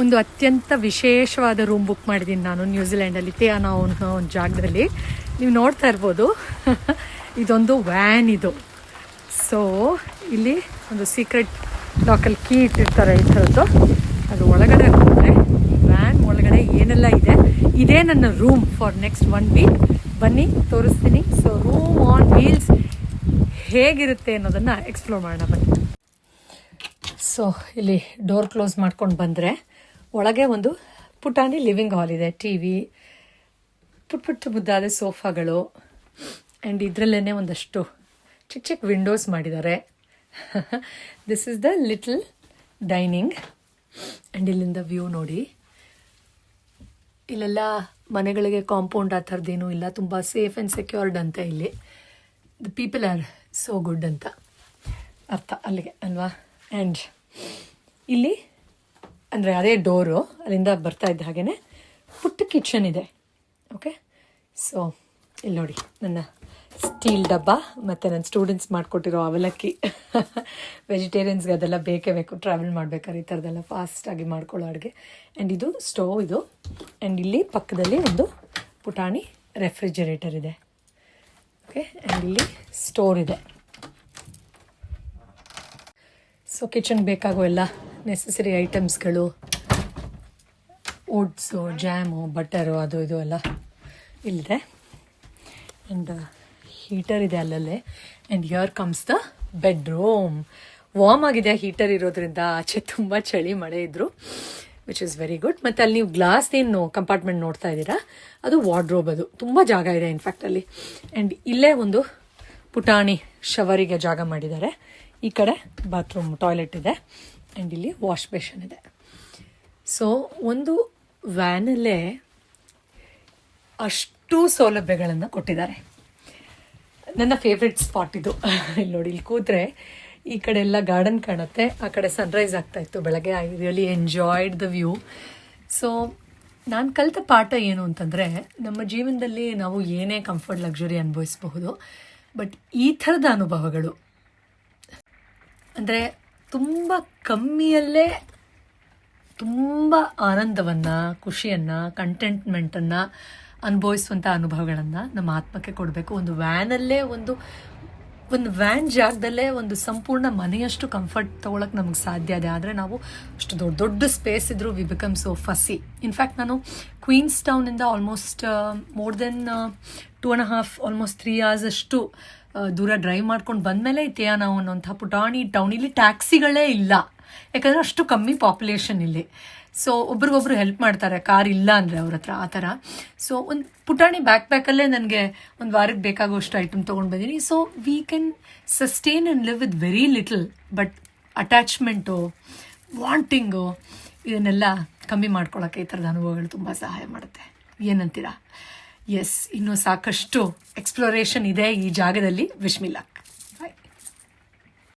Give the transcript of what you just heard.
ಒಂದು ಅತ್ಯಂತ ವಿಶೇಷವಾದ ರೂಮ್ ಬುಕ್ ಮಾಡಿದ್ದೀನಿ ನಾನು ನ್ಯೂಜಿಲೆಂಡಲ್ಲಿ ತೇಯಾನ ಅನ್ನೋ ಒಂದು ಜಾಗದಲ್ಲಿ. ನೀವು ನೋಡ್ತಾ ಇರ್ಬೋದು. ಇದೊಂದು ವ್ಯಾನ್ ಇದು. ಸೊ ಇಲ್ಲಿ ಒಂದು ಸೀಕ್ರೆಟ್ ಲಾಕಲ್ಲಿ ಕೀ ಇಟ್ಟಿರ್ತಾರೆ ಈ ಥರದ್ದು ಅದು ಒಳಗಡೆ ಹೋದರೆ ವ್ಯಾನ್ ಒಳಗಡೆ ಏನೆಲ್ಲ ಇದೆ, ಇದೇ ನನ್ನ room for next one week ಬನ್ನಿ, ತೋರಿಸ್ತೀನಿ. ಸೊ ರೂಮ್ ಆನ್ ವೀಲ್ಸ್ ಹೇಗಿರುತ್ತೆ ಅನ್ನೋದನ್ನು ಎಕ್ಸ್ಪ್ಲೋರ್ ಮಾಡೋಣ ಬನ್ನಿ. ಸೊ ಇಲ್ಲಿ ಡೋರ್ ಕ್ಲೋಸ್ ಮಾಡ್ಕೊಂಡು ಬಂದರೆ ಒಳಗೆ ಒಂದು ಪುಟಾಣಿ ಲಿವಿಂಗ್ ಹಾಲ್ ಇದೆ ಟಿ ವಿ ಪುಟ್ ಪುಟ್ಟ ಮುದ್ದಾದ ಸೋಫಾಗಳು ಆ್ಯಂಡ್ ಇದರಲ್ಲೇ ಒಂದಷ್ಟು ಚಿಕ್ಕ ಚಿಕ್ಕ ವಿಂಡೋಸ್ ಮಾಡಿದ್ದಾರೆ. This is the little dining and ಇಲ್ಲಿಂದ ವ್ಯೂ ನೋಡಿ. ಇಲ್ಲೆಲ್ಲ ಮನೆಗಳಿಗೆ ಕಾಂಪೌಂಡ್ ಆ ಥರದ್ದೇನೂ ಇಲ್ಲ, ತುಂಬ ಸೇಫ್ ಆ್ಯಂಡ್ ಸೆಕ್ಯೂರ್ಡ್ ಅಂತ ಇಲ್ಲಿ. The people are so good ಅಂತ ಅರ್ಥ ಅಲ್ಲಿಗೆ, ಅಲ್ವಾ? ಆ್ಯಂಡ್ ಇಲ್ಲಿ ಅಂದರೆ ಅದೇ ಡೋರು ಅಲ್ಲಿಂದ ಬರ್ತಾ ಇದ್ದ ಹಾಗೇ ಪುಟ್ಟ ಕಿಚನ್ ಇದೆ. ಓಕೆ ಸೊ ಇಲ್ಲಿ ನೋಡಿ, ನನ್ನ ಸ್ಟೀಲ್ ಡಬ್ಬ ಮತ್ತು ನನ್ನ ಸ್ಟೂಡೆಂಟ್ಸ್ ಮಾಡಿಕೊಟ್ಟಿರೋ ಅವಲಕ್ಕಿ. ವೆಜಿಟೇರಿಯನ್ಸ್ಗೆ ಅದೆಲ್ಲ ಬೇಕೇ ಬೇಕು. ಟ್ರಾವೆಲ್ ಮಾಡ್ಬೇಕಾದ್ರೆ ಈ ಥರದ್ದೆಲ್ಲ ಫಾಸ್ಟಾಗಿ ಮಾಡ್ಕೊಳ್ಳೋ ಅಡುಗೆ. ಆ್ಯಂಡ್ ಇದು ಸ್ಟೋವ್ ಇದು. ಆ್ಯಂಡ್ ಇಲ್ಲಿ ಪಕ್ಕದಲ್ಲಿ ಒಂದು ಪುಟಾಣಿ ರೆಫ್ರಿಜರೇಟರ್ ಇದೆ. ಓಕೆ ಆ್ಯಂಡ್ ಇಲ್ಲಿ ಸ್ಟೋರ್ ಇದೆ. ಸೊ ಕಿಚನ್ ಬೇಕಾಗೋ ಎಲ್ಲ ನೆಸಸರಿ ಐಟಮ್ಸ್ಗಳು ಓಟ್ಸು ಜ್ಯಾಮು ಬಟರು ಅದು ಇದು ಎಲ್ಲ ಇಲ್ಲಿದೆ. ಆ್ಯಂಡ್ ಹೀಟರ್ ಇದೆ ಅಲ್ಲಲ್ಲೇ. And here comes the bedroom warm ಆಗಿದೆ ಹೀಟರ್ ಇರೋದ್ರಿಂದ. ಆಚೆ ತುಂಬ ಚಳಿ ಮಳೆ ಇದ್ದರು ವಿಚ್ ಇಸ್ ವೆರಿ ಗುಡ್ ಮತ್ತು ಅಲ್ಲಿ ನೀವು ಗ್ಲಾಸ್ ಏನು ಕಂಪಾರ್ಟ್ಮೆಂಟ್ ನೋಡ್ತಾ ಇದ್ದೀರಾ? ಅದು ವಾರ್ಡ್ರೋಬ್ ಅದು. ತುಂಬ ಜಾಗ ಇದೆ ಇನ್ಫ್ಯಾಕ್ಟ್ ಅಲ್ಲಿ. ಆ್ಯಂಡ್ ಇಲ್ಲೇ ಒಂದು ಪುಟಾಣಿ ಶವರಿಗೆ ಜಾಗ ಮಾಡಿದ್ದಾರೆ. ಈ ಕಡೆ ಬಾತ್ರೂಮ್ ಟಾಯ್ಲೆಟ್ ಇದೆ. ಆ್ಯಂಡ್ ಇಲ್ಲಿ ವಾಶ್ ಬೇಷನ್ ಇದೆ. ಸೊ ಒಂದು ವ್ಯಾನಲ್ಲೇ ಅಷ್ಟು ಸೌಲಭ್ಯಗಳನ್ನು ಕೊಟ್ಟಿದ್ದಾರೆ. ನನ್ನ ಫೇವ್ರೆಟ್ ಸ್ಪಾಟ್ ಇದು. ಇಲ್ಲಿ ನೋಡಿ, ಇಲ್ಲಿ ಕೂತ್ರೆ ಈ ಕಡೆ ಎಲ್ಲ ಗಾರ್ಡನ್ ಕಾಣುತ್ತೆ, ಆ ಕಡೆ ಸನ್ರೈಸ್ ಆಗ್ತಾ ಇತ್ತು ಬೆಳಗ್ಗೆ. I really enjoyed the view so ನಾನು ಕಲಿತ ಪಾಠ ಏನು ಅಂತಂದರೆ, ನಮ್ಮ ಜೀವನದಲ್ಲಿ ನಾವು ಏನೇ ಕಂಫರ್ಟ್ ಲಕ್ಸುರಿ ಅನುಭವಿಸಬಹುದು ಬಟ್ ಈ ಥರದ ಅನುಭವಗಳು, ಅಂದರೆ ತುಂಬ ಕಮ್ಮಿಯಲ್ಲೇ ತುಂಬ ಆನಂದವನ್ನು, ಖುಷಿಯನ್ನು ಕಂಟೆಂಟ್ಮೆಂಟನ್ನು ಅನುಭವಿಸುವಂಥ ಅನುಭವಗಳನ್ನು ನಮ್ಮ ಆತ್ಮಕ್ಕೆ ಕೊಡಬೇಕು. ಒಂದು ವ್ಯಾನಲ್ಲೇ ಒಂದು ಒಂದು ವ್ಯಾನ್ ಜಾಗದಲ್ಲೇ ಒಂದು ಸಂಪೂರ್ಣ ಮನೆಯಷ್ಟು ಕಂಫರ್ಟ್ ತೊಗೊಳಕ್ಕೆ ನಮಗೆ ಸಾಧ್ಯ ಇದೆ. ಆದರೆ ನಾವು ಅಷ್ಟು ದೊಡ್ಡ ದೊಡ್ಡ ಸ್ಪೇಸ್ ಇದ್ದರೂ we become so fussy in fact ನಾನು Queens ಟೌನಿಂದ almost more than two and half almost three hours ಅಷ್ಟು ದೂರ ಡ್ರೈವ್ ಮಾಡ್ಕೊಂಡು ಬಂದಮೇಲೆ ಇತ್ತೆಯ ನಾವು ಅನ್ನೋಂಥ ಪುಟಾಣಿ ಟೌನ್ ಇಲ್ಲಿ ಟ್ಯಾಕ್ಸಿಗಳೇ ಇಲ್ಲ. ಯಾಕಂದರೆ ಅಷ್ಟು ಕಮ್ಮಿ ಪಾಪ್ಯುಲೇಷನ್ ಇಲ್ಲಿ. ಸೊ ಒಬ್ರಿಗೊಬ್ರು ಹೆಲ್ಪ್ ಮಾಡ್ತಾರೆ ಕಾರ್ ಇಲ್ಲ ಅಂದರೆ ಅವ್ರ ಹತ್ರ, ಆ ಥರ. ಸೊ ಒಂದು ಪುಟಾಣಿ ಬ್ಯಾಕ್ ಪ್ಯಾಕಲ್ಲೇ ನನಗೆ ಒಂದು ವಾರಕ್ಕೆ ಬೇಕಾಗುವಷ್ಟು ಐಟಮ್ ತೊಗೊಂಡು ಬಂದೀನಿ. So we can sustain and live with very little but attachment wanting ಇದನ್ನೆಲ್ಲ ಕಮ್ಮಿ ಮಾಡ್ಕೊಳ್ಳೋಕ್ಕೆ ಈ ಥರದ ಅನುಭವಗಳು ತುಂಬ ಸಹಾಯ ಮಾಡುತ್ತೆ. ಏನಂತೀರಾ? ಎಸ್ ಇನ್ನೂ ಸಾಕಷ್ಟು ಎಕ್ಸ್ಪ್ಲೋರೇಷನ್ ಇದೆ ಈ ಜಾಗದಲ್ಲಿ ವಿಶ್ಮಿಲಕ್